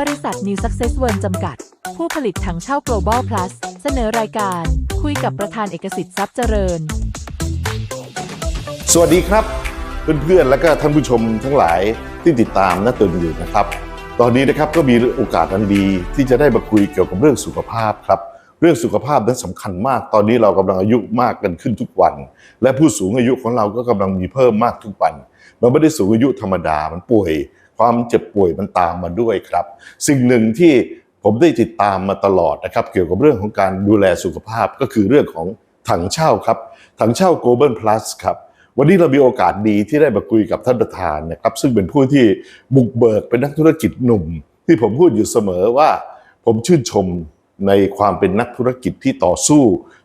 บริษัท New Success World จำกัด ผู้ผลิตถังเช่า Global Plus เสนอรายการ คุยกับประธานเอกสิทธิ์ทรัพย์เจริญ สวัสดีครับ เพื่อนๆ และก็ท่านผู้ชมทั้งหลายที่ติดตามนัตุนอยู่นะครับ ตอนนี้นะครับก็มีโอกาสอันดีที่จะได้มาคุยเกี่ยวกับเรื่องสุขภาพครับเรื่องสุขภาพนั้นสำคัญมาก ตอนนี้เรากำลังอายุมากกันขึ้นทุกวัน และผู้สูงอายุของเราก็กำลังมีเพิ่มมากทุกวัน มันไม่ได้สูงอายุธรรมดา มันป่วย ความเจ็บป่วยมันตามมาด้วยครับ สิ่งหนึ่งที่ผมได้ติดตามมาตลอดนะครับ เกี่ยวกับเรื่องของการดูแลสุขภาพก็คือเรื่องของถังเช่าครับ ถังเช่า Global Plus ครับวันนี้เรามีโอกาสดีที่ได้มาคุยกับท่านประธานนะครับ ซึ่งเป็นผู้ที่บุกเบิกเป็นนักธุรกิจหนุ่ม ที่ผมพูดอยู่เสมอว่า ผมชื่นชมในความเป็นนักธุรกิจที่ต่อสู้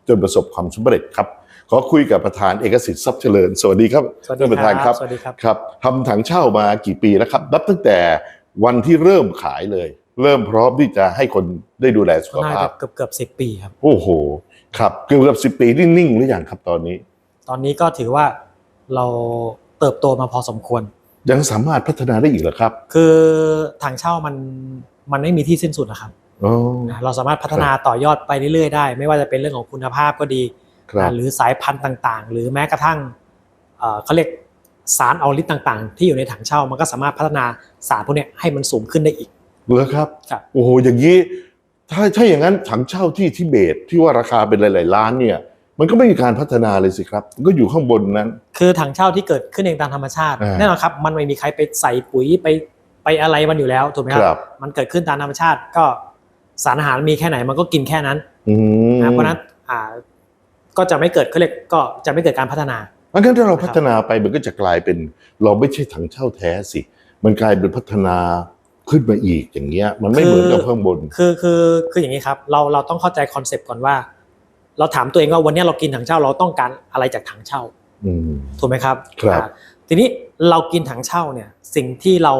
จนประสบความสำเร็จครับ ขอคุยกับประธานเอกสิทธิ์ทรัพย์เจริญ สวัสดีครับสวัสดีท่านประธานครับสวัสดีครับครับทำถังเช่ามากี่ปีแล้วครับนับตั้งแต่วันที่เริ่มขายเลย เริ่มพร้อมที่จะให้คนได้ดูแลสุขน่าภาจะพเกือบเกือบสิบปีครับโอ้โหครับเกือบสิบปีนี่นิ่งหรือยังครับตอนนี้ ตอนนี้ก็ถือว่าเราเติบโตมาพอสมควร ยังสามารถพัฒนาได้อีกเหรอครับ คือถังเช่ามันมันไม่มีที่สิ้นสุดนะครับอ๋อเราสามารถพัฒนาต่อยอดไปเรื่อยๆได้ ไม่ว่าจะเป็นเรื่องของคุณภาพก็ดีครับ หรือสายพันธุ์ต่างๆ หรือแม้กระทั่งเอ่อเขาเรียกสารเอาฤทธิ์ต่างๆ ที่อยู่ในถังเช่ามันก็สามารถพัฒนาสารพวกเนี้ยให้มันสูงขึ้นได้อีกเหรอครับครับโอ้โหอย่างนี้ถ้าถ้าอย่างนั้นถังเช่าที่ทิเบตที่ว่าราคาเป็นหลาย ๆ ล้านเนี่ยมันก็ไม่มีการพัฒนาเลยสิครับมันก็อยู่ข้างบนนั้น คือถังเช่าที่เกิดขึ้นเองตามธรรมชาติอ่าแน่นอนครับมันไม่มีใครไปใส่ปุ๋ยไปไปอะไรมันอยู่แล้วถูกไหมคครัรับบมันเกิดขึ้นตามธรรมชาติก็สารอาหารมีแค่ไหนมันก็กินแค่นั้นอืมนะเพราะฉะนั้นอ่า ก็จะไม่เกิดเขาเรียกก็จะไม่เกิดการพัฒนาเพราะงั้นถ้าเราพัฒนาไปมันก็จะกลายเป็น เราไม่ใช่ถังเช่าแท้สิ มันกลายเป็นพัฒนาขึ้นมาอีกอย่างเงี้ย มันไม่เหมือนกับข้างบน คือคือคืออย่างนี้ครับ เราเราต้องเข้าใจคอนเซปต์ก่อนว่า เราถามตัวเองว่าวันนี้เรากินถังเช่าเราต้องการอะไรจากถังเช่าอืมถูกไหมครับครับอ่าทีนี้เรากินถังเช่าเนี่ย สิ่งที่เรา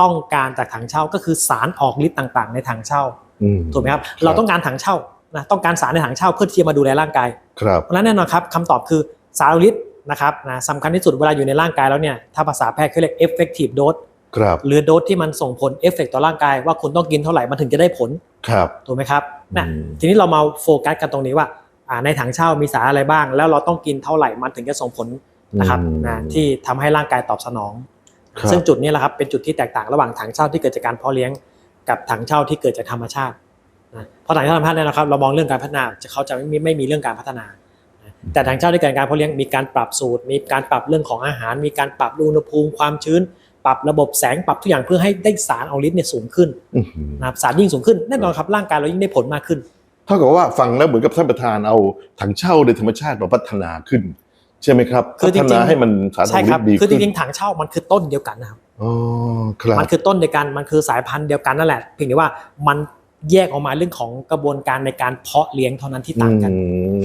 ต้องการจากถังเช่าก็คือสารออกฤทธิ์ต่าง ๆ ในถังเช่าอืมถูกไหมครับครับ เราต้องการถังเช่า นะต้องการสารในถังเช่าเพื่อที่จะมาดูแลร่างกายครับเพราะฉะนั้นแน่นอนครับคำตอบคือสารออกฤทธิ์นะครับนะสำคัญที่สุดเวลาอยู่ในร่างกายแล้วเนี่ยถ้าภาษาแพทย์เขาเรียก effective dose ครับหรือโดสที่มันส่งผลเอฟเฟกต่อร่างกายว่าคุณต้องกินเท่าไหร่มันถึงจะได้ผลครับถูกไหมครับนะอืมทีนี้เรามาโฟกัสกันตรงนี้ว่าอ่าในถังเช่ามีสารอะไรบ้าง แล้วเราต้องกินเท่าไหร่มันถึงจะส่งผลนะครับอืมนะที่ทำให้ร่างกายตอบสนองครับซึ่งจุดนี้แหละครับเป็นจุดที่แตกต่างระหว่างถังเช่าที่เกิดจากการเพาะเลี้ยง กับถังเช่าที่เกิดจากธรรมชาตินะ เพราะถังเช่าธรรมชาติเนี่ยนะครับเรามองเรื่องการพัฒนาจะเขาจะไม่มีไม่มีเรื่องการพัฒนานะแต่ถังเช่าที่เกิดจากการเพาะเลี้ยงมีการปรับสูตร มีการปรับเรื่องของอาหาร มีการปรับอุณหภูมิความชื้น ปรับระบบแสงปรับทุกอย่างเพื่อให้ได้สารเอาฤทธิ์เนี่ยสูงขึ้นอื้อหือนะครับสารยิ่งสูงขึ้นแน่นอนครับร่างกายเรายิ่งได้ผลมากขึ้นเท่ากับว่าฟังแล้วเหมือนกับท่านประธานเอาถังเช่าโดยธรรมชาติมาพัฒนาขึ้น ใช่ไหมครับคืพัอจริฒงๆนาให้มันสารใช่ครับดีคือจขึ้นริงๆถังเช่ามันคือต้นเดียวกันนะครับอ๋อครับมันคือต้นเดียวกันมันคือสายพันธุ์เดียวกันนั่นแหละเพียงแต่ว่ามัน แยกออกมาเรื่องของกระบวนการในการเพาะเลี้ยงเท่านั้นที่ต่างกันอืม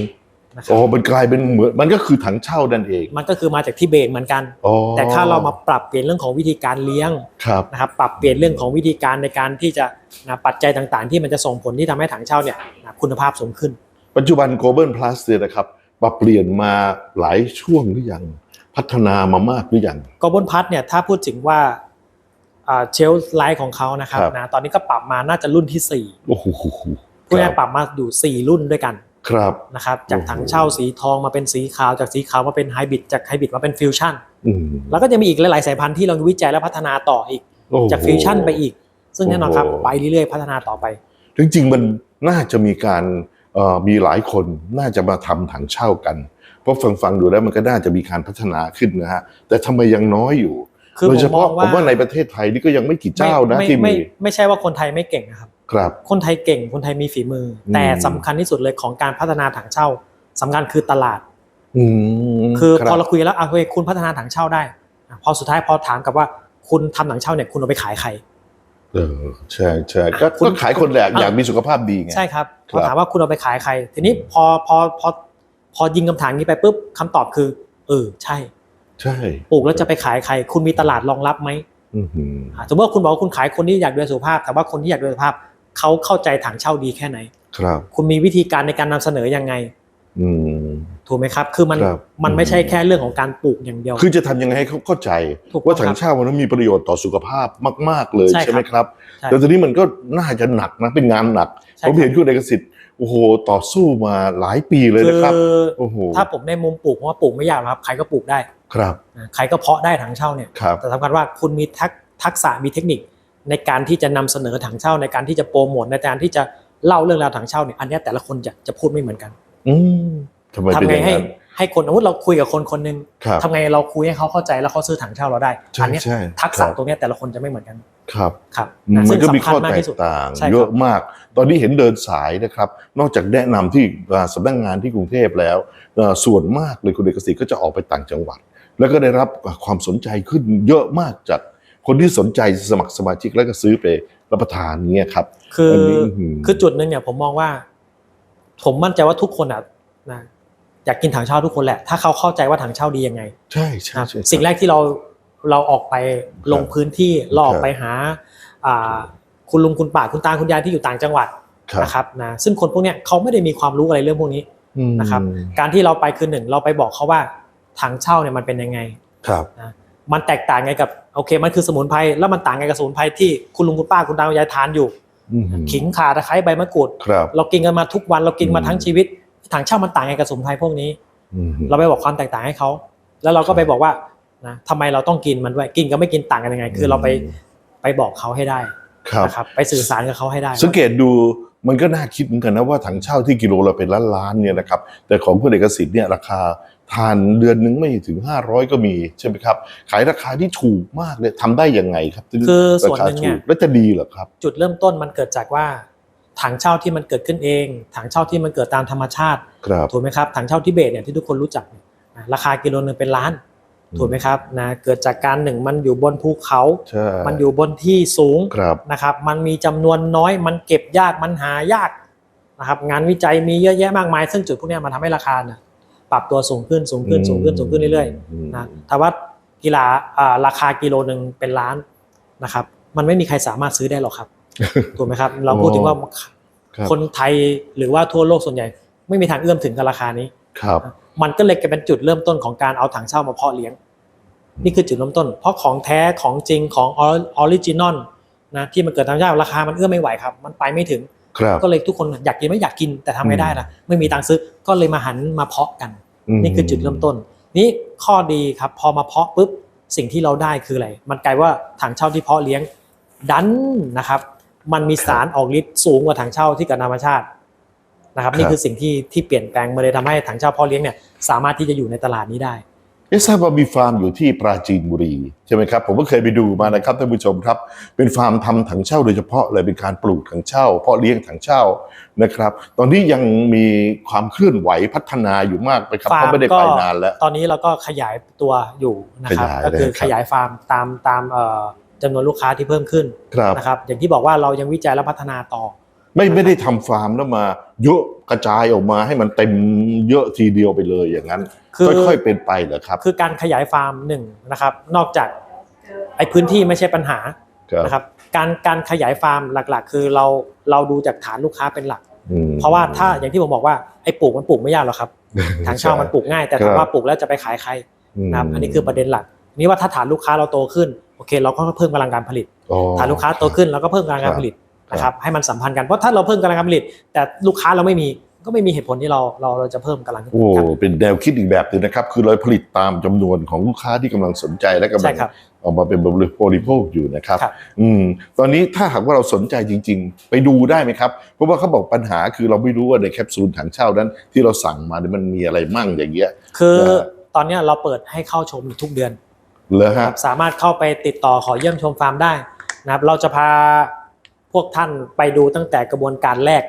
นะคอ๋รัอบมันกลายเป็นเหมือนมันก็คือถังเช่านั่นเอง มันก็คือมาจากทิเบตเหมือนกันอ๋อแต่ถ้าเรามาปรับเปลี่ยนเรื่องของวิธีการเลี้ยงครับนะครับปรับเปลี่ยนเรื่องของวิธีการในการที่จะนะปัจจัยต่างๆ ที่มันจะส่งผลที่ทำให้ถังเช่าเนี่ยนะคุณภาพสูงขึ้น ปัจจุบัน Global Plus เนี่ยนะครับปรับเปลี่ยนมาหลายช่วงหรือยังพัฒนามามากหรือยังกอบนพัทเนี่ยถ้าพูดถึงว่า เชลไลท์ของเขานะครับครับ นะตอนนี้ก็ปรับมาน่าจะรุ่นที่สี่โอ้โหพูดคง่ารัยๆปรับมาอยู่สี่รุ่นด้วยกันครับ นะครับจากโอ้โหถังเช่าสีทองมาเป็นสีขาวจากสีขาวมาเป็นไฮบริดจากไฮบริดมาเป็นฟิวชั่นอืมแล้วก็จะมีอีกหลายๆสายพันธุ์ที่เราวิจัยและพัฒนาต่ออีก โอ้โห จากฟิวชั่นไปอีก ซึ่งแน่นอนครับโอ้โห ไปเรื่อยๆพัฒนาต่อไป จริงๆมันน่าจะมีการเอ่อมีหลายคนน่าจะมาทำถังเช่ากัน เพราะฟังฟังๆดูแล้วมันก็น่าจะมีการพัฒนาขึ้นนะฮะแต่ทำไมยังน้อยอยู่ คือโดยเฉพาะผมมองผว่ามว่าในประเทศไทยนี่ก็ยังไม่กี่เจ้านะไม่ที่ไม่มีไม่ไม่ใช่ว่าคนไทยไม่เก่งนะครับครับ คนไทยเก่งคนไทยมีฝีมืออมแต่สำคัญที่สุดเลยของการพัฒนาถังเช่าสำคัญคือตลาดอืมคือรับพอเราคุยกันแล้วอะเฮ้ยคุณพัฒนาถังเช่าได้อะพอสุดท้ายพอถามกับว่าคุณทำถังเช่าเนี่ยคุณเอาไปขายใครเออใช่ใช่ก็คุณก็ขายคนแหละอะอยากมีสุขภาพดีไงใช่ครับคพรับอถามว่าคุณเอาไปขายใคร ทีนี้พอพอพอพอยิงคำถามนี้ไปปุ๊บคำตอบคือ เออใช่ ใช่ปลูกแล้วจะไปขายใคร คุณมีตลาดรองรับไหมอื้อหืออะสมมติว่าคุณบอกว่าคุณขายคนที่อยากดูแลสุขภาพ แต่ว่าคนที่อยากดูแลสุขภาพเขาเข้าใจถังเช่าดีแค่ไหน ครับ คุณมีวิธีการในการนำเสนอยังไงอืมถูถูกไหมครับ คือมันครับมันไม่ใช่แค่เรื่องของการปลูกอย่างเดียว คือจะทำยังไงให้เขาเข้าใจถูกต้องว่าถังเช่ามันมีประโยชน์ต่อสุขภาพมาก ๆ เลยใช่ครับใช่ไหมครับใช่แต่ตอนนี้มันก็น่าจะหนักนะเป็นงานหนักใช่ผมครับเห็นคุณเอกสิทธิ์โอ้โหต่อสู้มาหลายปีเลยนะครับคือโอ้โหถ้าผมในมุมปลูกผมว่าปลูกไม่ยากหรอกครับใครก็ปลูกได้ ครับนะใครก็เพาะได้ถังเช่าเนี่ยครับแต่สำคัญว่าคุณมีทักทักษะมีเทคนิคในการที่จะนำเสนอถังเช่าในการที่จะโปรโมทในการที่จะเล่าเรื่องราวถังเช่าเนี่ยอันเนี้ยแต่ละคนจะจะพูดไม่เหมือนกัน อืมทำไมเป็นทำอไงย่างให้นั้นให้คนสมมติเราคุยกับคนคนหนึงครับทำไงเราคุยให้เขาเข้าใจแล้วเขาซื้อถังเช่าเราได้ใช่อันเนี้ยใช่ทักษะครับตรงเนี้ยแต่ละคนจะไม่เหมือนกันครับครับอืมนะมัซึ่นงก็มีสำคัข้ญอมากแตที่กสุดต่างใช่ครับเยอะมาก ตอนนี้เห็นเดินสายนะครับ นอกจากแนะนำที่อ่าสำนักงานที่กรุงเทพแล้วเอ่อส่วนมากเลยคุณเอกสิทธิ์ก็จะออกไปต่างจังหวัด แล้วก็ได้รับความสนใจขึ้นเยอะมากจากคนที่สนใจสมัครสมาชิกแล้วก็ซื้อไปรับประทานเงี้ยครับคืออันนี้อื้อหือคือจุดหนึ่งเนี่ยผมมองว่า ผมมั่นใจว่าทุกคนอะนะอยากกินถังเช่าทุกคนแหละ ถ้าเขาเข้าใจว่าถังเช่าดียังไง ใช่ใช่นะครับใช่สิ่งแรกที่เราเราออกไปลงพื้นที่เราออกไปหาอ่าคุณลุงคุณป้าคุณตาคุณยายที่อยู่ต่างจังหวัดครับนะครับนะซึ่งคนพวกเนี้ยเขาไม่ได้มีความรู้อะไรเรื่องพวกนี้อืมนะครับ การที่เราไปคือหนึ่งเราไปบอกเขาว่า ถังเช่าเนี่ยมันเป็นยังไงครับนะมันแตกต่างไงกับโอเคมันคือสมุนไพรแล้วมันต่างไงกับสมุนไพรที่คุณลุงคุณป้าคุณตาคุณยายทานอยู่อืมขิงข่าตะไคร้ใบมะกรูดครับเรากินกันมาทุกวันเรากินมาอืมทั้งชีวิต ถังเช่ามันต่างไงกับสมุนไพรพวกนี้อืมเราไปบอกความแตกต่างให้เขาแล้วเราก็ไปบอกว่านะทำไมเราต้องกินมันด้วยกินกับไม่กินต่างกันยังไง คือเราไปไปบอกเขาให้ได้ครับนะครับ ไปสื่อสารกับเขาให้ได้ สังเกตดู มันก็น่าคิดเหมือนกันนะว่าถังเช่าที่กิโลละเป็นล้านล้านๆเนี่ยนะครับแต่ของคุณเอกสิทธิ์เนี่ยราคาทานเดือนนึงไม่ถึง 500 ก็มีใช่ไหมครับ ขายราคาที่ถูกมากเลยทำได้ยังไงครับถึงคือส่ราวนคาหนึ่งถูเนี่ยกแล้วจะดีเหรอครับ จุดเริ่มต้นมันเกิดจากว่าถังเช่าที่มันเกิดขึ้นเอง ถังเช่าที่มันเกิดตามธรรมชาติครับถูกไหมครับถังเช่าทิเบตเนี่ยที่ทุกคนรู้จักเนี่ยนะราคากิโลนึงเป็นล้านอืม ถูกไหมครับนะเกิดจากการหนึ่งมันอยู่บนภูเขาใช่มันอยู่บนที่สูงครับนะครับ มันมีจำนวนน้อยมันเก็บยากมันหายากนะครับ งานวิจัยมีเยอะแยะมากมาย ซึ่งจุดพวกเนี้ยมันทำให้ราคาเนี่ยปรับตัวสูงขึ้นสูงขึ้นสูงขึ้นสูงขึ้นเรื่อยมๆนะแต่ว่ากีฬาอ่าราคากิโลหนึ่งเป็นล้านนะครับ มันไม่มีใครสามารถซื้อได้หรอกครับถูกไหมครับ เราพูดถึงว่าครับคนไทยหรือว่าทั่วโลกส่วนใหญ่ ไม่มีทางเอื้อมถึงกับราคานี้ครับ มันก็เลยกลายเป็นจุดเริ่มต้นของการเอาถังเช่ามาเพาะเลี้ยง นี่คือจุดเริ่มต้น เพราะของแท้ของจริงของออริจินอลนะที่มันเกิดธรรมชาติราคามันเอื้อมไม่ไหวครับ มันไปไม่ถึงครับก็เลยทุกคนอยากกินไม่อยากกินแต่ทำไงได้ล่ะไม่มีตังค์ซื้อก็เลยมาหันมาเพาะกันมนี่คือจุดเริ่มต้น นี่ข้อดีครับพอมาเพาะปุ๊บสิ่งที่เราได้คืออะไร มันกลายว่าถังเช่าที่เพาะเลี้ยงดันนะครับ มันมีสารออกฤทธิ์สูงกว่าถังเช่าที่เกิดธรรมชาติ นะครับนี่คือสิ่งที่ที่เปลี่ยนแปลงมาเลยทำให้ถังเช่าเพาะเลี้ยงเนี่ยสามารถที่จะอยู่ในตลาดนี้ได้เอะทราบว่ามีฟาร์มอยู่ที่ปราจีนบุรีใช่ไหมครับผมก็เคยไปดูมานะครับท่านผู้ชมครับ เป็นฟาร์มทำถังเช่าโดยเฉพาะเลยเป็นการปลูกถังเช่าเพาะเลี้ยงถังเช่านะครับ ตอนนี้ยังมีความเคลื่อนไหวพัฒนาอยู่มากไปครับฟาร์มเพราะไม่ได้ก็ไปนานแล้ว ตอนนี้เราก็ขยายตัวอยู่นะครับขยายก็คือนะครับขยายฟาร์มตามตามเอ่อจำนวนลูกค้าที่เพิ่มขึ้นครับนะครับอย่างที่บอกว่าเรายังวิจัยและพัฒนาต่อ ไม่ไม่ได้ทำฟาร์มแล้วมาเยอะกระจายออกมาให้มันเต็มเยอะทีเดียวไปเลยอย่างนั้นคือค่อยๆเป็นไปเหรอครับ คือการขยายฟาร์มหนึ่งนะครับ นอกจากไอ้พื้นที่ไม่ใช่ปัญหาครับนะครับ การการขยายฟาร์มหลัก ๆ คือเราเราดูจากฐานลูกค้าเป็นหลักอืมเพราะว่าถ้าอย่างที่ผมบอกว่าไอ้ปลูกมันปลูกไม่ยากหรอกครับทางเช่ามันปลูกง่าย แต่ครัถามบว่าปลูกแล้วจะไปขายใครมนะครับอันนี้คือประเด็นหลักนี่ว่าถ้าฐานลูกค้าเราโตขึ้นโอเค เราก็เพิ่มกำลังการผลิตอ๋อฐานลูกค้าโตขึ้นเราก็เพิ่มกำลังการผลิตครับ นะครับให้มันสัมพันธ์กันเพราะถ้าเราเพิ่มกำลังการผลิต แต่ลูกค้าเราไม่มีก็ไม่มีเหตุผลที่เราเราเราจะเพิ่มกำลังโอ้การผลิตเป็นแนวคิดอีกแบบหนึงนะครับ คือเราผลิตตามจำนวนของลูกค้าที่กำลังสนใจและกำลัใช่งครับออกมาเป็นบริโภคอยู่นะครับครับอืมตอนนี้ถ้าหากว่าเราสนใจจริง ๆ ไปดูได้ไหมครับ เพราะว่าเขาบอกปัญหาคือเราไม่รู้ว่าในแคปซูลถังเช่านั้น ที่เราสั่งมาเนี่ยมันมีอะไรมั่งอย่างเงี้ยคือเออตอนเนี้ยเราเปิดให้เข้าชมทุกเดือนเหรอคฮะรับสามารถเข้าไปติดต่อขอเยี่ยมชมฟาร์มได้นะครับเราจะพา พวกท่านไปดูตั้งแต่กระบวนการแรก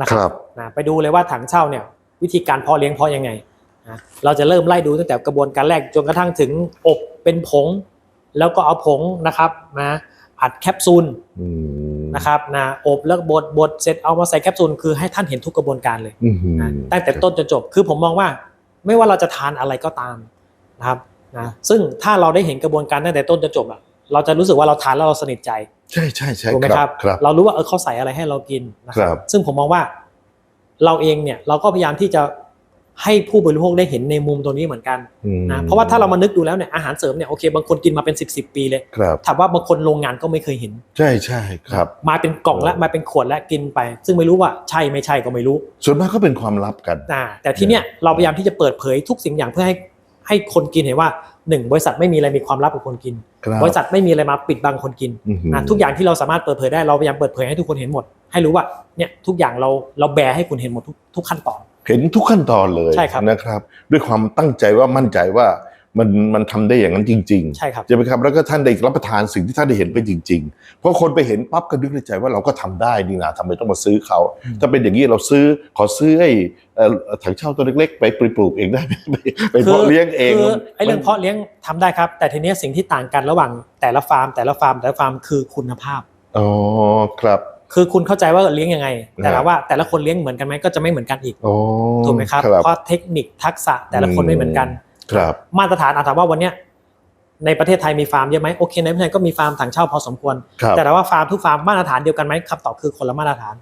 นะคครัรับบนะไปดูเลยว่าถังเช่าเนี่ยวิธีการเพาะเลี้ยงเพาะยังไงนะเราจะเริ่มไล่ดูตั้งแต่กระบวนการแรกจนกระทั่งถึงอบเป็นผง แล้วก็เอาผงนะครับนะอัดแคปซูลอืมนะครับนะอบแล้วบดบดเสร็จเอามาใส่แคปซูลคือให้ท่านเห็นทุกกระบวนการเลยอืมนะตั้งแต่ต้นจนจบคือผมมองว่าไม่ว่าเราจะทานอะไรก็ตามนะครับนะซึ่งถ้าเราได้เห็นกระบวนการตั้งแต่ต้นจนจบอะ เราจะรู้สึกว่าเราทานแล้วเราสนิทใจ ใช่ใช่ใช่ถูกไหมครับครับเรารู้ว่าเออเขาใส่อะไรให้เรากินนะคครัรับ ซึ่งผมมองว่าเราเองเนี่ยเราก็พยายามที่จะให้ผู้บริโภคได้เห็นในมุมตรงนี้เหมือนกันอืมนะเพราะว่าถ้าเรามานึกดูแล้วเนี่ยอาหารเสริมเนี่ยโอเคบางคนกินมาเป็น 10บสปีเลยครับถามว่าบางคนโรงงานก็ไม่เคยเห็น ใช่ใช่ครับ มาเป็นกล่องและมาเป็นขวดและกินไป ซึ่งไม่รู้ว่าใช่ไม่ใช่ก็ไม่รู้ ส่วนมากก็เป็นความลับกันนะแต่ที่เนี้ยเราพยายามที่จะเปิดเผยทุกสิ่งอย่างเพื่อให้ให้คนกินเห็นว่า หนึ่งบริษัทไม่มีอะไรมีความลับกับคนกินครับบริษัทไม่มีอะไรมาปิดบังคนกินอื้อหือนะทุกอย่างที่เราสามารถเปิดเผยได้เราพยายามเปิดเผยให้ทุกคนเห็นหมด ให้รู้ว่าเนี่ยทุกอย่างเราเราแบร์ให้คุณเห็นหมดทุกทุกขั้นตอน เห็นทุกขั้นตอนเลยใช่ครับนะครับ ด้วยความตั้งใจว่ามั่นใจว่า มันมันทำได้อย่างนั้นจริงๆใช่ครับใช่ไหมครับแล้วก็ท่านได้รับประทานสิ่งที่ท่านได้เห็นไปจริง ๆ เพราะคนไปเห็นปั๊บก็นึกในใจว่าเราก็ทำได้นี่นะทำไมต้องมาซื้อเขาอืมถ้าเป็นอย่างนี้เราซื้อขอซื้อไอ้เอ่อถังเช่าตัวเล็กๆ ไปปลูกเองได้ไหมไปไปเพาะเลี้ยงเองคือไอ้เรื่องมันเพาะเลี้ยงทำได้ครับ แต่ทีเนี้ยสิ่งที่ต่างกันระหว่างแต่ละฟาร์ม แต่ละฟาร์มแต่ละฟาร์มคือคุณภาพอ๋อครับคือคุณเข้าใจว่าเลี้ยงยังไง แต่ครัละบว่าแต่ละคนเลี้ยงเหมือนกันไหมก็จะไม่เหมือนกันอีกอ๋อถูกไหมครับครับเพราะเทคนิคทักษะแต่ละคนไม่เหมือนกัน ครับมาตรฐานอาถามว่าวันเนี้ยในประเทศไทยมีฟาร์มเยอะไหมโอเคในประเทศไทยก็มีฟาร์มถังเช่าพอสมควรครับแต่ว่าฟาร์มทุกฟาร์มมาตรฐานเดียวกันไหมคำตอบคือคนละมาตรฐาน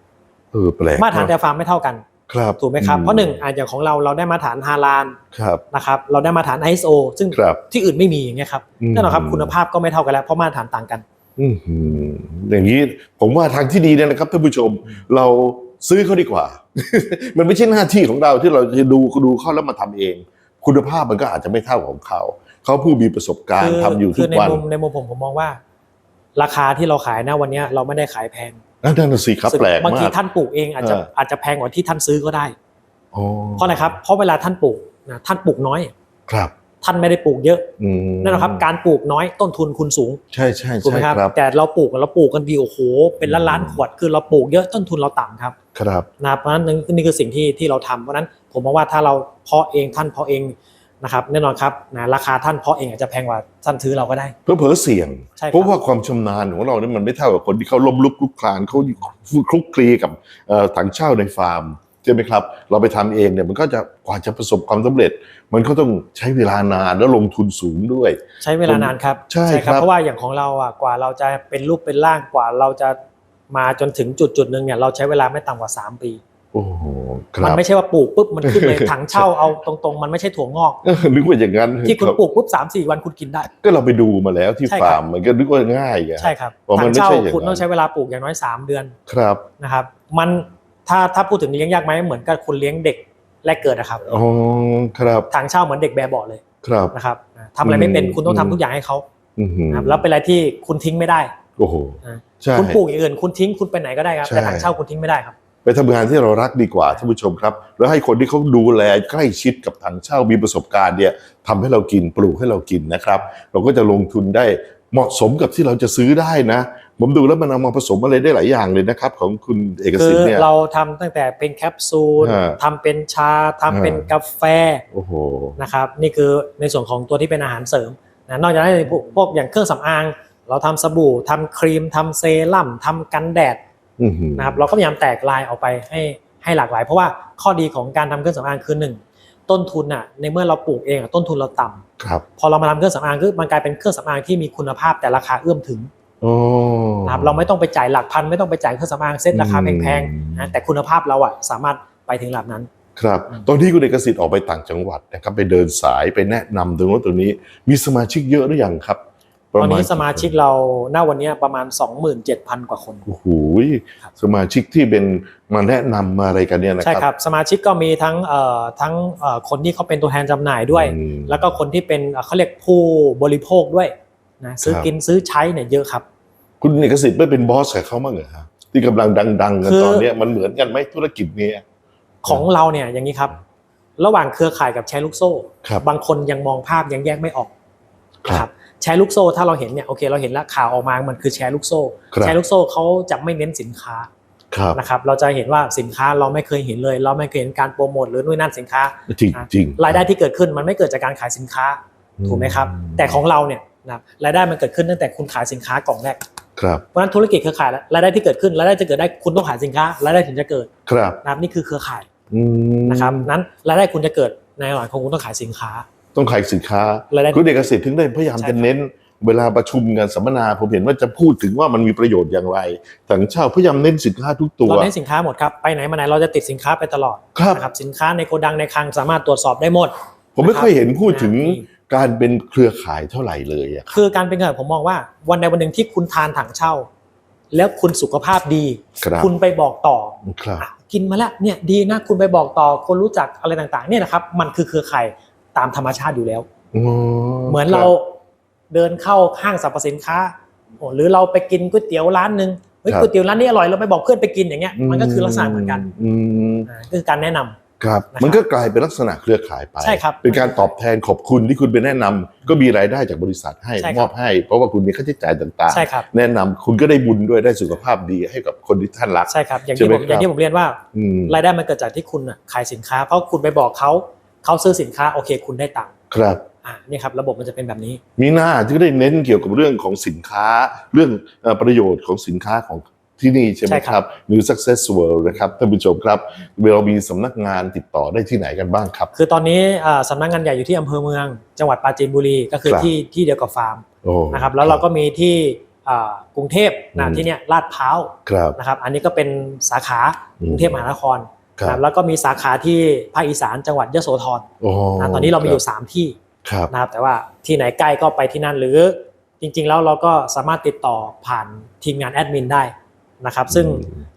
เออแปลกมาตรฐานเนแต่อะฟาร์มไม่เท่ากันครับถูกไหมครับเพราะหนึ่งอะอย่างของเราเราได้มาตรฐานฮาลาลครับนะครับเราได้มาตรฐาน ISO ซึ่งครับที่อื่นไม่มีอย่างเงี้ยครับอืมแน่นอนครับคุณภาพก็ไม่เท่ากันแล้วเพราะมาตรฐานต่างกันอื้อหืออย่างนี้ผมว่าทางที่ดีเนี่ยนะครับท่านผู้ชมเราซื้อเขาดีกว่า มันไม่ใช่หน้าที่ของเราที่เราจะดูดูเขาแล้วมาทำเอง คุณภาพมันก็อาจจะไม่เท่าของเขา เขาผู้มีประสบการณ์ทำอยู่ทุคืกในวันมุมในมุมผมผมมองว่า ราคาที่เราขายนะวันเนี้ยเราไม่ได้ขายแพงนั่นน่ะสิครับแปลกบางมาทีกท่านปลูกเองอาจจะเอออาจจะแพงกว่าที่ท่านซื้อก็ได้อ๋อเพราะอะไรครับเพราะเวลาท่านปลูกนะท่านปลูกน้อยครับ ท่านไม่ได้ปลูกเยอะอืมนั่นแหละครับ การปลูกน้อยต้นทุนคุณสูง ใช่ใช่ถูกไหใช่มครับครับ แต่เราปลูกเราปลูกกันดีโอ้โหเป็นล้านล้านอืมขวดคือเราปลูกเยอะต้นทุนเราต่ำครับ ครับนะครับเพราะฉะนั้นนี่คือสิ่งที่ที่เราทำเพราะฉะนั้น ผมมองว่าถ้าเราเพาะเองท่านเพาะเองนะครับแน่นอนครับนะราคาท่านเพาะเองอาจจะแพงกว่าท่านซื้อเราก็ได้ เพื่อเผลอๆเสี่ยงใช่ครับเพราะว่าความชำนาญของเราเนี่ยมันไม่เท่ากับคนที่เขาล้มลุกคลุกคลานเขาคลุกคลีกับเอ่อถังเช่าในฟาร์มใช่ไหมครับ เราไปทำเองเนี่ยมันก็จะกว่าจะประสบความสำเร็จ มันก็ต้องใช้เวลานานแล้วลงทุนสูงด้วย ใช้เวลานานครับใช่ครับเพราะว่าอย่างของเราอะกว่าเราจะเป็นรูปเป็นร่างกว่าเราจะมาจนถึงจุดจุดหนึ่งเนี่ยเราใช้เวลาไม่ต่ำกว่า 3 ปี โอ้โหคมัรับไม่ใช่ว่าปลูกปุ๊บมันขึ้นเลยถังเช่าเอาตรงๆ มันไม่ใช่ถั่วงอกเออนึกว่าอย่างนั้นที่คุณรับปลูกปุ๊บสามสี่วันคุณกินได้ ก็เราไปดูมาแล้วที่ใช่ครับ ฟาร์มมันก็นึกว่าง่ายไง ใช่ครับอ๋อมัถันงไม่เช่าใช่อย่างนั้น คุณต้องใช้เวลาปลูกอย่างน้อย3เดือนครับนะครับ มันถ้าถ้าพูดถึงเลี้ยงยากไหมเหมือนกับคุณเลี้ยงเด็กแรกเกิดนะครับอ๋อครับถังเช่าเหมือนเด็กแบบเบาะเลยครับ นะครับทำอะไรไม่เป็นอืม คุณต้องทำทุกอย่างให้เขาอือหือนะครับแล้วเป็นอะไรที่คุณทิ้งไม่ได้ โอ้โหอ่าใช่ คุณปลูกอย่างอื่นคุณทิ้งคุณไปไหนก็ได้ครับใช่ แต่ถังเช่าคุณทิ้งไม่ได้ครับ ไปทำงานที่เรารักดีกว่าท่านผู้ชมครับ แล้วให้คนที่เขาดูแลใกล้ชิดกับถังเช่ามีประสบการณ์เนี่ยทำให้เรากินปลูกให้เรากินนะครับ เราก็จะลงทุนได้เหมาะสมกับที่เราจะซื้อได้นะ ผมดูแล้วมันเอามาผสมอะไรได้หลายอย่างเลยนะครับ ของคุณเอกคืสิทอธิ์เนี่ยเราทำตั้งแต่เป็นแคปซูลฮะทำเป็นชาทำเป็นฮะกาแฟโอ้โหนะครับนี่คือในส่วนของตัวที่เป็นอาหารเสริมนะนอกจากนั้นพวกพวกอย่างเครื่องสำอาง เราทำสบู่ทำครีมทำเซรั่มทำกันแดดอื้อหือ นะครับเราก็พยายามแตกลายออกไปให้ให้หลากหลาย เพราะว่าข้อดีของการทำเครื่องสำอางคือหนึ่งต้นทุนอะในเมื่อเราปลูกเองอะต้นทุนเราต่ำครับพอเรามาทำเครื่องสำอางคือมันกลายเป็นเครื่องสำอางที่มีคุณภาพแต่ราคาเอื้อมถึงโอ้นะครับเราไม่ต้องไปจ่ายหลักพันไม่ต้องไปจ่ายเครื่องสำอางเซ็ตราคาแพงอืมๆนะแต่คุณภาพเราอะสามารถไปถึงระดับนั้น ครับ ตอนที่คุณเอกสิทธิ์ออกไปต่างจังหวัดนะครับไปเดินสายไปแนะนำตรงโน้นตรงนี้ มีสมาชิกเยอะหรือยังครับ ตอนนี้ประณสมาชิกเราหน้าวันนี้ประมาณ 27,000 กว่าคนโอ้โหครับสมาชิกที่เป็นมาแนะนำมาอะไรกันเนี่ยนะใช่ครับครับ สมาชิกก็มีทั้งเอ่อทั้งเอ่อคนที่เขาเป็นตัวแทนจำหน่ายด้วยอืมแล้วก็คนที่เป็นเอ่อเขาเรียกผู้บริโภคด้วยนะซื้อครับกินซื้อใช้เนี่ยเยอะครับ คุณเอกสิทธิ์ไม่เป็นบอสกับเขาบ้างเหรอฮะที่กำลังดัง ๆ กันคือตอนเนี้ยมันเหมือนกันไหมธุรกิจเนี้ยของเราเนี่ยอย่างนี้ครับ ระหว่างเครือข่ายกับแชร์ลูกโซ่ครับบางคนยังมองภาพยังแยกไม่ออกครับนะครับ แชร์ลูกโซ่ถ้าเราเห็นเนี่ยโอเคเราเห็นแล้วข่าวออกมามันคือแชร์ลูกโซ่ครับแชร์ลูกโซ่เขาจะไม่เน้นสินค้าครับนะครับเราจะเห็นว่าสินค้าเราไม่เคยเห็นเลย เราไม่เคยเห็นการโปรโมทหรือนู่นนั่นสินค้าจริงจริงรายได้ที่เกิดขึ้นมันไม่เกิดจากการขายสินค้าถูกไหมครับ แต่ของเราเนี่ยนะครับรายได้มันเกิดขึ้นตั้งแต่คุณขายสินค้ากล่องแรกครับเพราะฉะนั้นธุรกิจเครือข่ายรายได้ที่เกิดขึ้นรายได้จะเกิดได้คุณต้องขายสินค้ารายได้ถึงจะเกิดครับนะครับนี่คือเครือข่ายอืมนะครับนั้นรายได้คุณจะเกิดในระหว่างของคุณต้องขายสินค้า ต้องขายสินค้ารายได้คุณเอกสิทธิ์ถึงได้พยายามใช่ครัจะบเน้น เวลาประชุมงานสัมมนาผมเห็นว่าจะพูดถึงว่ามันมีประโยชน์อย่างไรถังเช่าพยายามเน้นสินค้าทุกตัว เราเน้นสินค้าหมดครับไปไหนมาไหนเราจะติดสินค้าไปตลอดครับนะครับสินค้าในโกดังในคลังสามารถตรวจสอบได้หมด ผมไม่ค่อยเห็นพูดถึงนะการเป็นเครือข่ายเท่าไหร่เลยอะคือการเป็นเงินผมมองว่าวันใดวันหนึ่งที่คุณทานถังเช่า แล้วคุณสุขภาพดี ครับคุณไปบอกต่อครับ อะกินมาแล้วเนี่ยดีนะคุณไปบอกต่อคนรู้จักอะไรต่างๆเนี่ยนะครับมันคือเครือข่าย ตามธรรมชาติอยู่แล้วอ๋อเหมือนคบเราเดินเข้าห้างสรรพสินค้าโอ้หรือเราไปกินก๋วยเตี๋ยวร้านหนึ่งเฮ้ยครับก๋วยเตี๋ยวร้านนี้อร่อยเราไปบอกเพื่อนไปกินอย่างเงี้ยมันก็คือลักษณะเหมือนกันอืมอ่าก็คือการแนะนำครับนะครับ มันก็กลายเป็นลักษณะเครือข่ายไปใช่ครับเป็นการตอบแทนขอบคุณที่คุณไปแนะนำก็มีรายได้จากบริษัทให้ใช่ครับมอบให้ เพราะว่าคุณมีค่าใช้จ่ายต่างใช่ครับๆแนะนำคุณก็ได้บุญด้วยได้สุขภาพดีให้กับคนที่ท่านรักใช่ครับอย่างใช่ที่ไหมผมอย่างครับที่ผมเรียนว่าอืมรายได้มันเกิดจากที่คุณน่ะขายสินค้า เพราะคุณไปบอกเขา เขาซื้อสินค้าโอเค คุณได้ตังค์ครับอ่านี่ครับระบบมันจะเป็นแบบนี้มีหน้าที่ได้เน้นเกี่ยวกับเรื่องของสินค้า เรื่องเอ่อประโยชน์ของสินค้าของที่นี่ใช่ไหมใช่คครัรับบหรือ Success World นะครับท่านผู้ชมครับเรามีสำนักงานติดต่อได้ที่ไหนกันบ้างครับ คือตอนนี้อ่าสำนักงานใหญ่อยู่ที่อำเภอเมือง จังหวัดปราจีนบุรีก็คือครับที่ที่เดียวกับฟาร์มโอ้นะครับแล้วเราก็มีที่อ่ากรุงเทพอืนะมที่เนี้ยลาดพร้าวครับนะครับ อันนี้ก็เป็นสาขาอืมกรุงเทพมหานคร ครับนะครับแล้วก็มีสาขาที่ภาคอีสานจังหวัดยโสธรโอ้นะตอนนี้เรามีอยู่ 3 ที่ครับนะครับแต่ว่าที่ไหนใกล้ก็ไปที่นั่นหรือจริงๆ แล้วเราก็สามารถติดต่อผ่านทีมงานแอดมินได้นะครับซึ่ง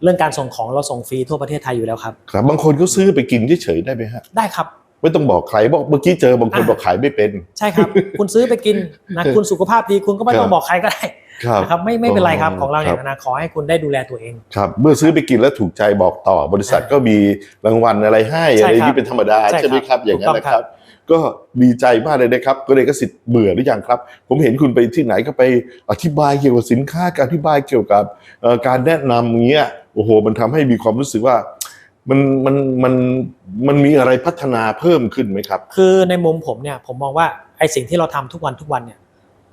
เรื่องการส่งของเราส่งฟรีทั่วประเทศไทยอยู่แล้วครับครับบางคนเขาซื้อไปกินเฉยๆได้ไหมฮะได้ครับไม่ต้องบอกใครบอกเมื่อกี้เจอบางคนอะบอกขายไม่เป็น ใช่ครับ คุณซื้อไปกินนะคุณสุขภาพดีคุณก็ไม่ต้อคงรับบอกใครก็ได้ครับ นะครับไม่ไม่เป็นไรครับอ๋อของเราเนี่ครัยบนะขอให้คุณได้ดูแลตัวเองครับเมื่อซื้อไปกินแล้วถูกใจบอกต่อบริษัทอ่าก็มีรางวัลอะไรให้ใช่อะไรครับนี้เป็นธรรมดาใช่ใช่ไหมครับอย่างนั้นถูกต้องนะคครัรับบก็ดีใจมากเลยนะครับ ก็เลยก็สิทธิ์เบื่อหรือยังครับ ผมเห็นคุณไปที่ไหนก็ไปอธิบายเกี่ยวกับสินค้าการอธิบายเกี่ยวกับเอ่อการแนะนำอย่างเงี้ยโอ้โห มันทำให้มีความรู้สึกว่ามันมันมันมันมีอะไรพัฒนาเพิ่มขึ้นไหมครับ คือในมุมผมเนี่ยผมมองว่าไอสิ่งที่เราทำทุกวันทุกวันเนี่ย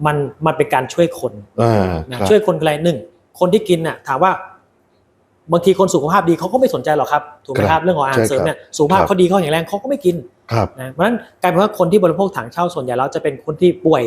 มันมันเป็นการช่วยคนอ่านะครับช่วยคนอะไรหนึ่งคนที่กินน่ะถามว่าบางทีคนสุขภาพดีเขาก็ไม่สนใจหรอกครับถูกไหมครับเรื่องของอาหารเสริมเนี่ยสุขภาพเขาดีเขาแข็งแรงเขาก็ไม่กินครับนะเพราะฉะนั้นกลายเป็นว่าคนที่บริโภคถังเช่าส่วนใหญ่แล้วจะเป็นคนที่ป่วย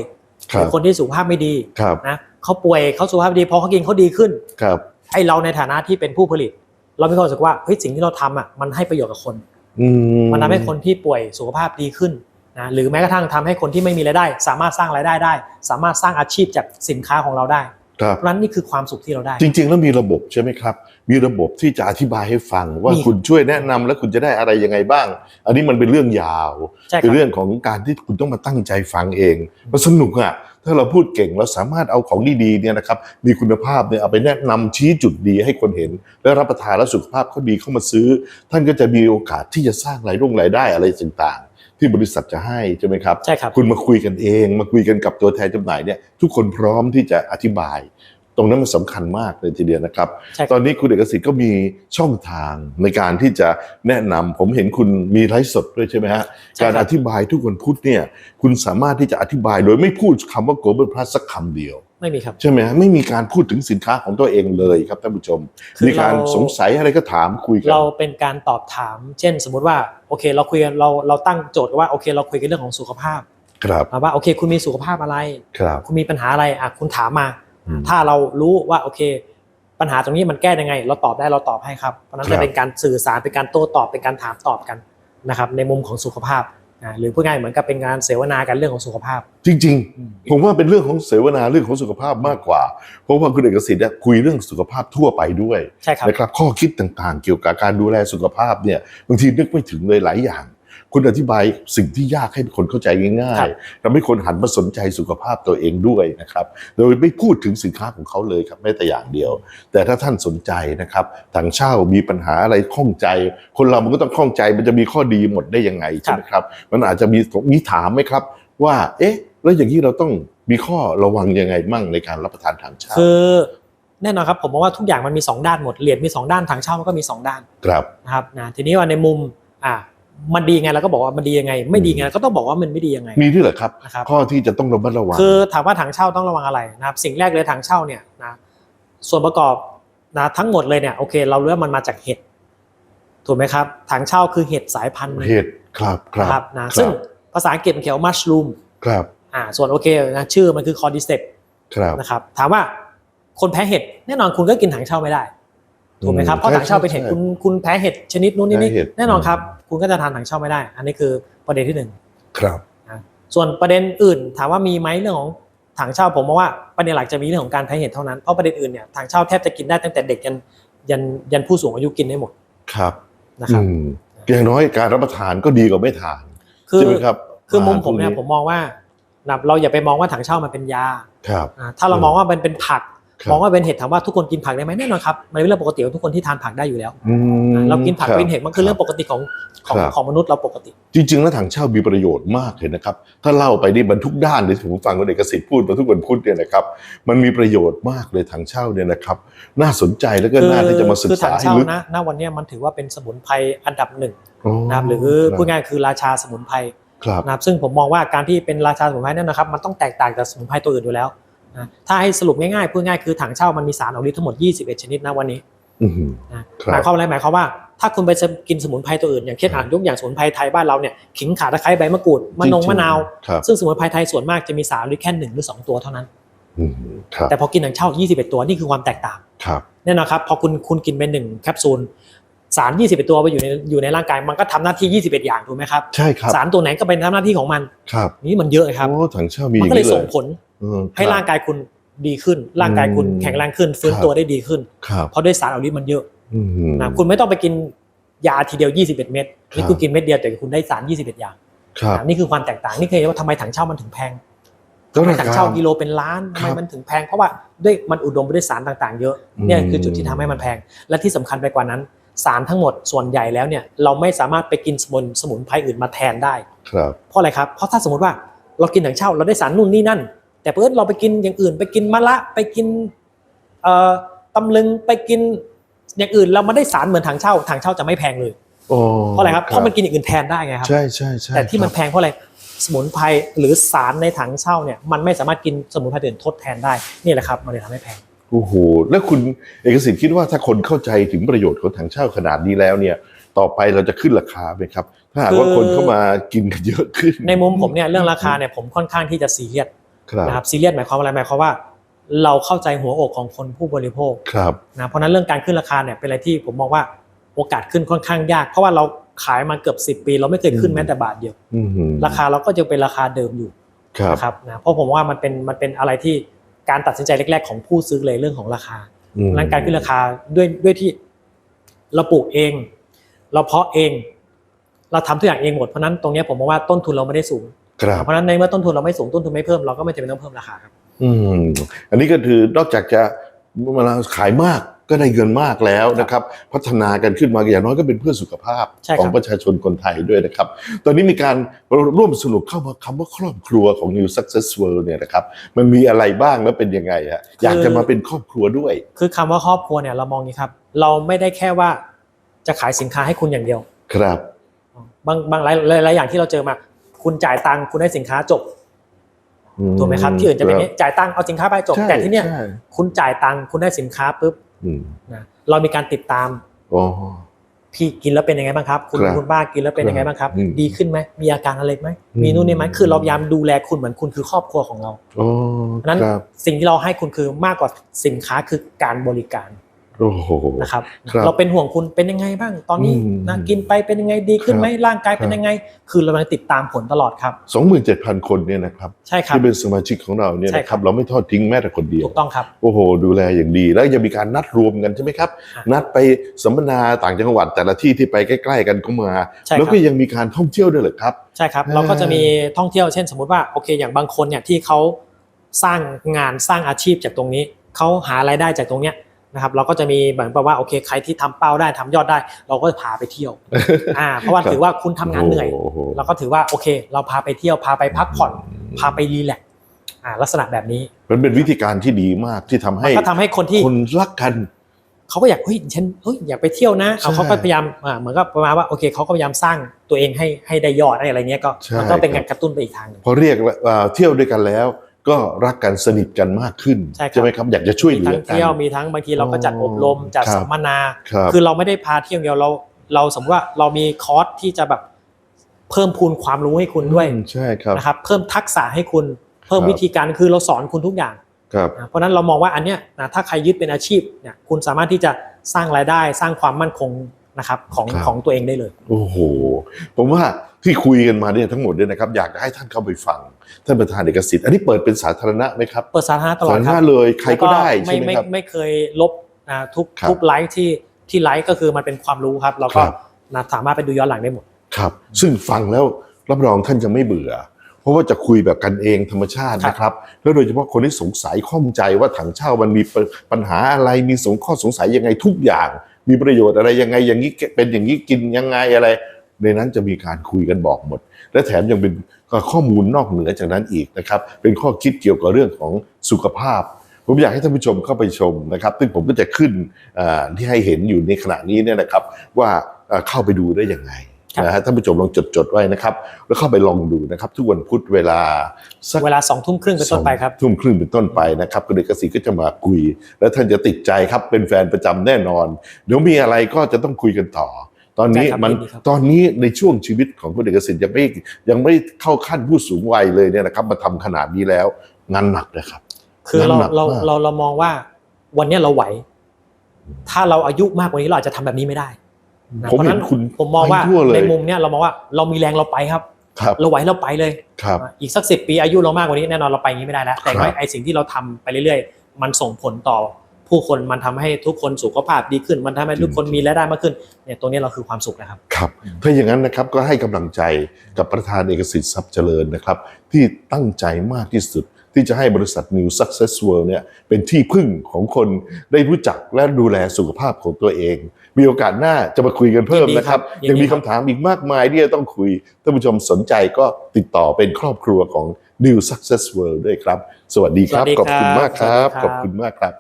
ครัเป็บนคนที่สุขภาพไม่ดีครับนะเขาป่วยเขาสุขภาพดีพอเขากินเขาดีขึ้นครับไอเราในฐานะที่เป็นผู้ผลิต เรามีความรู้สึกว่าเฮ้ยสิ่งที่เราทำอะมันให้ประโยชน์กับคนอืมันทำให้คนที่ป่วยสุขภาพดีขึ้น นะหรือแม้กระทั่งทำให้คนที่ไม่มีรายได้ สามารถสร้างรายได้ได้ สามารถสร้างอาชีพจากสินค้าของเราได้ครับเพราะฉะนั้นนี่คือความสุขที่เราได้ จริง ๆ แล้วมีระบบใช่ไหมครับ มีระบบที่จะอธิบายให้ฟังว่ามีคุณช่วยแนะนำแล้วคุณจะได้อะไรยังไงบ้าง อันนี้มันเป็นเรื่องยาวใช่คเป็นรับเรื่องของการที่คุณต้องมาตั้งใจฟังเองมันสนุกอะถ้าเราพูดเก่งเราสามารถเอาของดีๆเนี่ยนะครับมีคุณภาพเนี่ยเอาไปแนะนำชี้จุดดีให้คนเห็น และรับประทานแล้วสุขภาพเขาดีเข้ามาซื้อ ท่านก็จะมีโอกาสที่จะสร้างรายรุ่งรายได้อะไรต่างๆ ที่บริษัทจะให้ใช่ไหมครับใช่ครับคุณมาคุยกันเอง มาคุยกันกับตัวแทนจำหน่ายเนี่ยทุกคนพร้อมที่จะอธิบาย ตรงนั้นมันสำคัญมากเลยทีเดียวนะครับใช่คตรัอบนนี้คุณเอกสิทธิ์ก็มีช่องทางในการที่จะแนะนำผมเห็นคุณมีไลฟ์สดด้วยใช่ไหมฮะใช่การครัอบธิบายทุกคนพูดเนี่ยคุณสามารถที่จะอธิบายโดยไม่พูดคำว่า global plus สักคำเดียว ไม่มีครับ ใช่ไหมฮะไม่มีการพูดถึงสินค้าของตัวเองเลยครับท่านผู้ชมคือมีการเราสงสัยอะไรก็ถามคุยกันเราเป็นการตอบถาม เช่น สมมุติว่าโอเค เราคุยกันเราเราตั้งโจทย์ว่าโอเค เราคุยกันเรื่องของสุขภาพครับมาว่าโอเค คุณมีสุขภาพอะไรครับคุณมีปัญหาอะไรอะคุณถามมาอืมถ้าเรารู้ว่าโอเค ปัญหาตรงนี้มันแก้ยังไง เราตอบได้เราตอบให้ครับเพราะฉะนั้นครับจะเป็นการสื่อสารเป็นการโต้ตอบเป็นการถามตอบกันนะครับในมุมของสุขภาพ นะหรือพูดง่ายเหมือนกับเป็นการเสวนากันเรื่องของสุขภาพ จริง ๆ ผมว่าเป็นเรื่องของเสวนาเรื่องของสุขภาพมากกว่า เพราะว่าคุณเอกสิทธิ์เนี่ยคุยเรื่องสุขภาพทั่วไปด้วยใช่ครับนะครับข้อคิดต่างๆ เกี่ยวกับการดูแลสุขภาพเนี่ยบางทีนึกไม่ถึงเลยหลายอย่าง คุณอธิบายสิ่งที่ยากให้คนเข้าใจง่าครัยบๆทำให้คนหันมาสนใจสุขภาพตัวเองด้วยนะครับ โดยไม่พูดถึงสินค้าของเขาเลยครับแม้แต่อย่างเดียว แต่ถ้าท่านสนใจนะครับถังเช่ามีปัญหาอะไรข้องใจ คนเรามันก็ต้องข้องใจมันจะมีข้อดีหมดได้ยังไงใช่ไหมครับ มันอาจจะมีมีถามไหมครับ ว่า เอ๊ะ แล้วอย่างนี้เราต้องมีข้อระวังยังไงมั่งในการรับประทานถังเช่าคือแน่นอนครับผมมองว่าทุกอย่างมันมีสองด้านหมดเหรียญมีสองด้านทางเช่ามันก็มีสองด้านครับนะครับนะทีนี้ว่าในมุมอ่า มันดียังไงเราก็บอกว่ามันดียังไง ไม่ดียังไงก็ต้องบอกว่ามันไม่ดียังไง มีด้วยเหรอครับ นะครับ ข้อที่จะต้องระมัดระวัง คือถามว่าถังเช่าต้องระวังอะไรนะครับ สิ่งแรกเลยถังเช่าเนี่ยนะส่วนประกอบนะทั้งหมดเลยเนี่ยโอเค เรารู้ว่ามันมาจากเห็ดถูกไหมครับถังเช่าคือเห็ดสายพันธุ์หนึ่งเหตุครับครันะครับบนะครับซึ่งภาษาอังกฤษมันเขียนว่ามัชรูมครับอ่าส่วนโอเคนะชื่อมันคือคอร์ดิเซปครับนะครับถามว่าคนแพ้เห็ดแน่นอนคุณก็กินถังเช่าไม่ได้ ถูกไหมครับเพราะถังเช่าเป็นเห็ดคุณคุณแพ้เห็ดชนิดนู้นนี่แพ้นี่เห็ดแน่นอนครับ คุณก็จะทานถังเช่าไม่ได้ อันนี้คือประเด็นที่หนึ่งครับส่วนประเด็นอื่นถามว่ามีไหมเรื่องของถังเช่าผมมองว่าประเด็นหลักจะมีเรื่องของการแพ้เห็ดเท่านั้นเพราะประเด็นอื่นเนี่ยถังเช่าแทบจะกินได้ตั้งแต่เด็กยันยันยันผู้สูงอายุกินได้หมดครับนะครับอืมอย่างน้อยการรับประทานก็ดีกว่าไม่ทานคือใช่ไหมครับคือมุมผมอาหารพวกเนี่ยผมมองว่านะเราอย่าไปมองว่าถังเช่ามันเป็นยาครับอ่าถ้าเรามองว่ามันเป็นผักครับ มองว่าเป็นเห็ดถามว่าทุกคนกินผักได้ไหมแน่นอนครับมันเป็นเรื่องปกติของทุกคนที่ทานผักได้อยู่แล้วอืมเรากินผักครับเป็นเห็ดมันคือเรื่องปกติของของครับของมนุษย์เราปกติ จริงๆแล้วถังเช่ามีประโยชน์มากเลยนะครับ ถ้าเล่าไปนี่มันทุกด้านเลยที่ผมฟังคุณเอกสิทธิ์พูดมาทุกวันพุธเนี่ยนะครับ มันมีประโยชน์มากเลยถังเช่าเนี่ยนะครับ น่าสนใจแล้วก็น่าที่จะมาศึกคือษาถังให้เช่าลึกนะณวันเนี้ยมันถือว่าเป็นสมุนไพรอันดับหนึ่งโอ้นะครับหรือครับพูดง่ายๆคือราชาสมุนไพรครับนะครับซึ่งผมมองว่าการที่เป็นราชาสมุนไพรเนี่ยนะครับ มันต้องแตกต่างจากสมุนไพรตัวอื่นอยู่แล้ว นะถ้าให้สรุปง่ายๆพูดง่ายๆคือถังเช่ามันมีสารออกฤทธิ์ทั้งหมด 21 ชนิดนะวันนี้อือหือนะครับหมายความว่าอะไรหมายความว่า ถ้าคุณไปกินสมุนไพรตัวอื่นอย่างเช่นอ่านยกอย่างสมุนไพรไทยบ้านเราเนี่ยขิงข่าตะไคร้ใบมะกรูดมะนงจริงๆมะนาวครับซึ่งสมุนไพรไทยส่วนมากจะมีสารออกฤทธิ์แค่หนึ่งหรือสองตัวเท่านั้นอืมครับแต่พอกินถังเช่า 21 ตัวนี่คือความแตกต่างครับแน่นอนครับพอคุณคุณกินเป็นหนึ่งแคปซูลสาร 21 ตัวไปอยู่ในอยู่ในร่างกายมันก็ทำหน้าที่ 21 อย่างถูกไหมครับใช่ครับสารตัวไหนก็เป็นทำหน้าที่ของมันครับนี่มันเยอะครับโอ้ถังเช่ามีอมันย่างก็เลยนี้เลส่งยผลอืม ให้คบร่างกายคุณดีขึ้น ร่างกายคุณอืมแข็งแรงขึ้นฟื้นครับตัวได้ดีขึ้นครับเพราะด้วยสารออกฤทธิ์มันเยอะอืมนะคุณไม่ต้องไปกินยาทีเดียว 21 เม็ดครับนี่คุณกินเม็ดเดียวแต่คุณได้สาร 21 อย่างครับนะนี่คือความแตกต่างนี่คือว่าทำไมถังเช่ามันถึงแพงแล้วทำไมราถังคาเช่ากิโลเป็นล้านคทำรับไมมันถึงแพงเพราะว่าด้วยมันอุดมไปด้วยสารต่างๆ เยอะอืมเนี่ยคือจุดที่ทำให้มันแพง และที่สำคัญไปกว่านั้นสารทั้งหมดส่วนใหญ่แล้วเนี่ยเราไม่สามารถไปกินสมุนสมุนไพรอื่นมาแทนได้ครับเพราะอะไรครับเพราะถ้าสมมติว่าเรากินถังเช่าเราได้สารนู่นนี่นั่น แต่เพิ่เราไปกินอย่างอื่น ไปกินมะละไปกินเอ่อตำลึงไปกินอย่างอื่นเราไม่ได้สารเหมือนถังเช่าถังเช่าจะไม่แพงเลยโอ้เพราะอะไรครับเพราะมันกินอย่างอื่นแทนได้ไงครับใช่ใช่ใช่แต่ที่มันครับแพงเพราะอะไรสมุนไพรหรือสารในถังเช่าเนี่ยมันไม่สามารถกินสมุนไพรอื่นทดแทนได้นี่แหละครับมันเลยทำให้แพงโอ้โหแล้วคุณเอกสิทธิ์คิดว่าถ้าคนเข้าใจถึงประโยชน์ของถังเช่าขนาดนี้แล้วเนี่ย ต่อไปเราจะขึ้นราคาไหมครับ ถ้าหากว่าคือคนเข้ามากินกันเยอะขึ้น ในมุมผมเนี่ยเรื่องราคาเนี่ยผมค่อนข้างที่จะซีเรียสครับ นะครับซีเรียสหมายความว่าอะไรหมายความว่า เราเข้าใจหัวอกของคนผู้บริโภคครับนะเพราะฉะนั้นเรื่องการขึ้นราคาเนี่ยเป็นอะไรที่ผมมองว่าโอกาสขึ้นค่อนข้างยาก เพราะว่าเราขายมาเกือบ 10 ปี เราไม่เคยขึ้นอืมแม้แต่บาทเดียวอืมราคาเราก็จะเป็นราคาเดิมอยู่ครับนะครับนะเพราะผมว่ามันเป็นมันเป็นอะไรที่การตัดสินใจแรก ๆ ของผู้ซื้อเลยเรื่องของราคาอืมนั้นการขึ้นราคาด้วยด้วยที่เราปลูกเอง เราเพาะเอง เราทำทุกอย่างเองหมดเพราะฉะนั้นตรงเนี้ยผมมองว่าต้นทุนเราไม่ได้สูง ครับเพราะฉะนั้นในเมื่อต้นทุนเราไม่สูงต้นทุนไม่เพิ่มเราก็ไม่จำเป็นต้องเพิ่มราคาครับ อืม อันนี้ก็คือนอกจากจะเวลาขายมากก็ได้เงินมากแล้วนะครับ พัฒนากันขึ้นมาอย่างน้อยก็เป็นเพื่อสุขภาพใช่ครับของประชาชนคนไทยด้วยนะครับ ตอนนี้มีการร่วมสนุกเข้ามาคำว่าครอบครัวของ New Success World เนี่ยนะครับ มันมีอะไรบ้างแล้วเป็นยังไงฮะอยากจะมาเป็นครอบครัวด้วย คือคำว่าครอบครัวเนี่ยเรามองอย่างนี้ครับ เราไม่ได้แค่ว่าจะขายสินค้าให้คุณอย่างเดียว ครับ บางบางหลายหลายหลายอย่างที่เราเจอมา คุณจ่ายตังค์คุณได้สินค้าจบอืถูกไหมครับที่อื่นจะเป็นอย่างนี้จ่ายตังค์เอาสินค้าไปจบใช่แต่ที่เนี้ยใช่คุณจ่ายตังค์คุณได้สินค้าปุ๊บอืมนะเรามีการติดตามอ๋อพี่กินแล้วเป็นยังไงบ้างครับ คุณครับคุณป้ากินแล้วเป็นยังไงบ้างครับอืมดีขึ้นไหมมีอาการอะไรไหมอืมมีนู่นนี่ไหมคือเราพยายามดูแลคุณเหมือนคุณคือครอบครัวของเราอ๋อเพราะฉะนั้นครับสิ่งที่เราให้คุณคือมากกว่าสินค้าคือการบริการ โอ้โหนะครับครับ เราเป็นห่วงคุณเป็นยังไงบ้างตอนนี้อืมนะกินไปเป็นยังไงดีขึ้นไหมครับร่างกายเป็นยังไง คือเรากำลังติดตามผลตลอดครับสองหมื่นเจ็ดพันคนเนี่ยนะครับใช่ครับที่เป็นสมาชิกของเราเนี่ยใช่นะคครัรับบเราไม่ทอดทิ้งแม้แต่คนเดียวถูกต้องครับโอ้โห ดูแลอย่างดีแล้วยังมีการนัดรวมกันใช่ไหมครับอะนัดไปสัมมนาต่างจังหวัดแต่ละที่ที่ไปใกล้ๆกันก็มาใช่ครับแล้วก็ยังมีการท่องเที่ยวด้วยเหรอครับ ใช่ครับอ่าเราก็จะมีท่องเที่ยวเช่น สมมุติว่าโอเคอย่างบางคนเนี่ยที่เขาสร้างงานสร้างอาชีพจากตรงนี้เขาหารายได้จากตรงเนี้ย นะครับเราก็จะมีเหมือนกับว่าโอเคใครที่ทำเป้าได้ทำยอดได้ เราก็พาไปเที่ยวอ่าเพราะว่าครับถือว่าคุณทำงานเหนื่อยโอ้โหเราก็ถือว่าโอเค เราพาไปเที่ยวพาไปพักผ่อน พาไปรีแลกซ์อ่าลักษณะแบบนี้มันเป็นวิธีการที่ดีมากที่ทำให้ก็ทำให้คนที่คนรักกันเขาก็อยากเฮ้ยฉันเฮ้ยอยากไปเที่ยวนะเอาใช่เขาก็พยายามอ่าเหมือนกับประมาณว่าโอเคเขาก็พยายามสร้างตัวเองให้ให้ได้ยอดอะไรเงี้ยก็ใช่มันก็เป็นครักาบรกระตุ้นไปอีกทางหนึ่งพอเรียกเอ่อเที่ยวด้วยกันแล้ว ก็รักกันสนิทกันมากขึ้นใช่ครับไหมครับอยากจะช่วยมีเหลืทั้องกันเที่ยวมีทั้งบางทีเราก็จัดอบรมอ๋อจัดครับสัมมนาครับคือเราไม่ได้พาเที่ยวเดียวเราเราสมมติว่าเรามีคอร์สที่จะแบบเพิ่มพูนความรู้ให้คุณด้วยอืมใช่ครับนะครับเพิ่มทักษะให้คุณเพิ่มครับวิธีการคือเราสอนคุณทุกอย่างครับนะเพราะฉะนั้นเรามองว่าอันเนี้ยนะถ้าใครยึดเป็นอาชีพเนี่ยคุณสามารถที่จะสร้างรายได้สร้างความมั่นคงนะครับของครับของตัวเองได้เลย โอ้โห ผมว่าที่คุยกันมาเนี่ยทั้งหมดเนี่ยนะครับ อยากจะให้ท่านเข้าไปฟัง ท่านประธานเอกสิทธิ์อันนี้เปิดเป็นสาธารณะไหมครับ เปิดสาธารณะตลอสาดธารครัณะบเลยใครก็ได้แล้วใช่ไหมไม่ครับไม่เคยลบนะทุกครับทุกไลฟ์ที่ที่ไลฟ์ก็คือมันเป็นความรู้ครับเราก็ครับนะสามารถไปดูย้อนหลังได้หมดครับ ซึ่งฟังแล้วรับรองท่านจะไม่เบื่อ เพราะว่าจะคุยแบบกันเองธรรมชาติครับนะครับ แล้วโดยเฉพาะคนที่สงสัยข้องใจว่าถังเช่ามันมีปัญหาอะไรมีสงข้อสงสัยยังไงทุกอย่าง มีประโยชน์อะไรยังไงอย่างนี้เป็นอย่างนี้กินยังไงอะไร ในนั้นจะมีการคุยกันบอกหมด และแถมยังเป็นข้อมูลนอกเหนือจากนั้นอีกนะครับ เป็นข้อคิดเกี่ยวกับเรื่องของสุขภาพ ผมอยากให้ท่านผู้ชมเข้าไปชมนะครับ ซึ่งผมก็จะขึ้นอ่าที่ให้เห็นอยู่ในขณะนี้เนี่ยนะครับ ว่าเอ่อเข้าไปดูได้ยังไงครับนะฮะท่านผู้ชมลองจดจดๆไว้นะครับ แล้วเข้าไปลองดูนะครับ ทุกวันพุธเวลาสักเวลาสองทุ่มครึ่งเป็นต้นไปครับสองทุ่มครึ่งเป็นต้นไปนะครับคุณเอกสิทธิ์ก็จะมาคุย แล้วท่านจะติดใจครับเป็นแฟนประจำแน่นอน เดี๋ยวมีอะไรก็จะต้องคุยกันต่อ ตอนนี้ได้ครับมันยินดีครับตอนนี้ในช่วงชีวิตของคุณเอกสิทธิ์ยังไม่ยังไม่เข้าขั้นผู้สูงวัยเลยเนี่ยนะครับ มาทำขนาดนี้แล้วงานหนักนะครับ คือเราน้ำหนักเรามากเราเรามองว่าวันเนี้ยเราไหว ถ้าเราอายุมากกว่านี้เราอาจจะทำแบบนี้ไม่ได้นะผมเพราะฉะเห็นั้นนคุณผมมองว่าไปทั่วเลยในมุมเนี้ยเรามองว่าเรามีแรงเราไปครับครับเราไหวเราไปเลยครับอีกสักสิบปีอายุเรามากกว่านี้แน่นอนเราไปอย่างนี้ไม่ได้แล้ว แต่ครับว่าไอสิ่งที่เราทำไปเรื่อย ๆ มันส่งผลต่อ ผู้คนมันทำให้ทุกคนสุขภาพดีขึ้น มันทำให้ทุกคนมีรายได้มากขึ้นเนี่ยตรงนี้เราคือความสุขนะครับครับถ้าอย่างนั้นนะครับก็ให้กำลังใจกับประธานเอกสิทธิ์ทรัพย์เจริญนะครับ ที่ตั้งใจมากที่สุดที่จะให้บริษัท New Success World เนี่ยเป็นที่พึ่งของคนได้รู้จักและดูแลสุขภาพของตัวเอง มีโอกาสหน้าจะมาคุยกันเพิ่มนะครับยินดีครับยังมีคำถามอีกมากมายที่จะต้องคุยท่านผู้ชมสนใจก็ติดต่อเป็นครอบครัวของ New Success World ด้วยครับ สวัสดีครับสวัสดีขอบคุณมากครับสวัสดีครับ ขอบคุณมากครับ